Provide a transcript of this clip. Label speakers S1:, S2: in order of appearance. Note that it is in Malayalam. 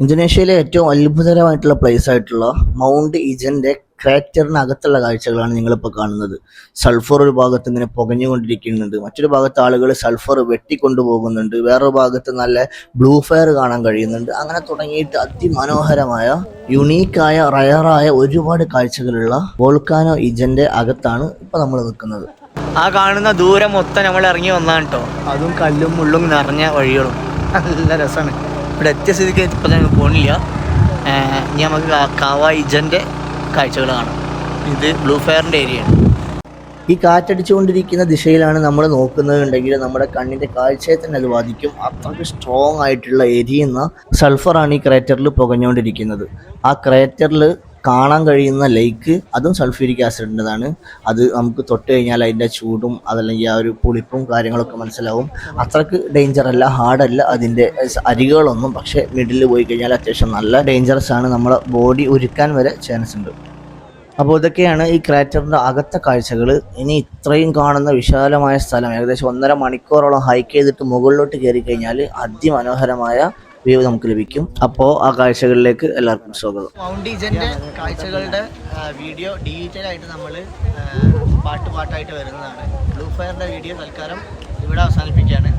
S1: ഇന്തോനേഷ്യയിലെ ഏറ്റവും അത്ഭുതകരമായിട്ടുള്ള പ്ലേസ് ആയിട്ടുള്ള മൗണ്ട് ഇജന്റെ ക്രാറ്ററിനകത്തുള്ള കാഴ്ചകളാണ് നിങ്ങളിപ്പോൾ കാണുന്നത്. സൾഫർ ഒരു ഭാഗത്ത് ഇങ്ങനെ പുകഞ്ഞുകൊണ്ടിരിക്കുന്നുണ്ട്. മറ്റൊരു ഭാഗത്ത് ആളുകൾ സൾഫർ വെട്ടിക്കൊണ്ടുപോകുന്നുണ്ട്. വേറൊരു ഭാഗത്ത് നല്ല ബ്ലൂ ഫയർ കാണാൻ കഴിയുന്നുണ്ട്. അങ്ങനെ തുടങ്ങിയിട്ട് അതിമനോഹരമായ യുണീക്കായ റയറായ ഒരുപാട് കാഴ്ചകളുള്ള വോൾക്കാനോ ഇജന്റെ അകത്താണ് ഇപ്പോൾ നമ്മൾ നിൽക്കുന്നത്
S2: ആ കാണുന്ന ദൂരം മൊത്തം നമ്മൾ ഇറങ്ങി വന്നാണ് കേട്ടോ അതും കല്ലും മുള്ളും നിറഞ്ഞ വഴികളും. നല്ല രസമാണ് ഇവിടെ എത്തിയ സ്ഥിതിക്ക് ഇപ്പം ഞങ്ങൾ പോണില്ല. ഇനി നമുക്ക് കവായിജന്റെ കാഴ്ചകൾ കാണാം. ഇത് ബ്ലൂ ഫയറിന്റെ ഏരിയയാണ്.
S1: ഈ കാറ്റടിച്ചുകൊണ്ടിരിക്കുന്ന ദിശയിലാണ് നമ്മൾ നോക്കുന്നതുണ്ടെങ്കിൽ നമ്മുടെ കണ്ണിന്റെ കാഴ്ചയെ തന്നെ അത് ബാധിക്കും. അത്രയ്ക്ക് സ്ട്രോങ് ആയിട്ടുള്ള എരിയുന്ന സൾഫറാണ് ഈ ക്രേറ്ററിൽ പുകഞ്ഞുകൊണ്ടിരിക്കുന്നത്. ആ ക്രേറ്ററിൽ കാണാൻ കഴിയുന്ന ലേക്ക് അതും സൾഫ്യൂരിക് ആസിഡിന്റെതാണ് അത് നമുക്ക് തൊട്ട് കഴിഞ്ഞാൽ അതിന്റെ ചൂടും അതല്ലെങ്കിൽ ആ ഒരു പുളിപ്പും കാര്യങ്ങളൊക്കെ മനസ്സിലാവും. അത്രയ്ക്ക് ഡേഞ്ചർ അല്ല ഹാർഡല്ല അതിന്റെ അരികുകളൊന്നും. പക്ഷേ മിഡിൽ പോയി കഴിഞ്ഞാൽ അത്യാവശ്യം നല്ല ഡേഞ്ചറസ് ആണ്. നമ്മളെ ബോഡി ഉരുക്കാൻ വരെ ചാൻസ് ഉണ്ട്. അപ്പോൾ ഇതൊക്കെയാണ് ഈ ക്രാറ്ററിന്റെ അകത്തെ കാഴ്ചകൾ ഇനി ഇത്രയും കാണുന്ന വിശാലമായ സ്ഥലം ഏകദേശം ഒന്നര മണിക്കൂറോളം ഹൈക്ക് ചെയ്തിട്ട് മുകളിലോട്ട് കയറി കഴിഞ്ഞാൽ അതിമനോഹരമായ വ്യൂ നമുക്ക് ലഭിക്കും. അപ്പോൾ ആ കാഴ്ചകളിലേക്ക് എല്ലാവർക്കും സ്വാഗതം.
S2: മൗണ്ടീജന്റെ കാഴ്ചകളുടെ വീഡിയോ ഡീറ്റെയിൽ ആയിട്ട് നമ്മൾ പാട്ട് പാട്ടായിട്ട് വരുന്നതാണ്. ബ്ലൂ ഫയറിന്റെ വീഡിയോ തൽക്കാലം ഇവിടെ അവസാനിപ്പിക്കുകയാണ്.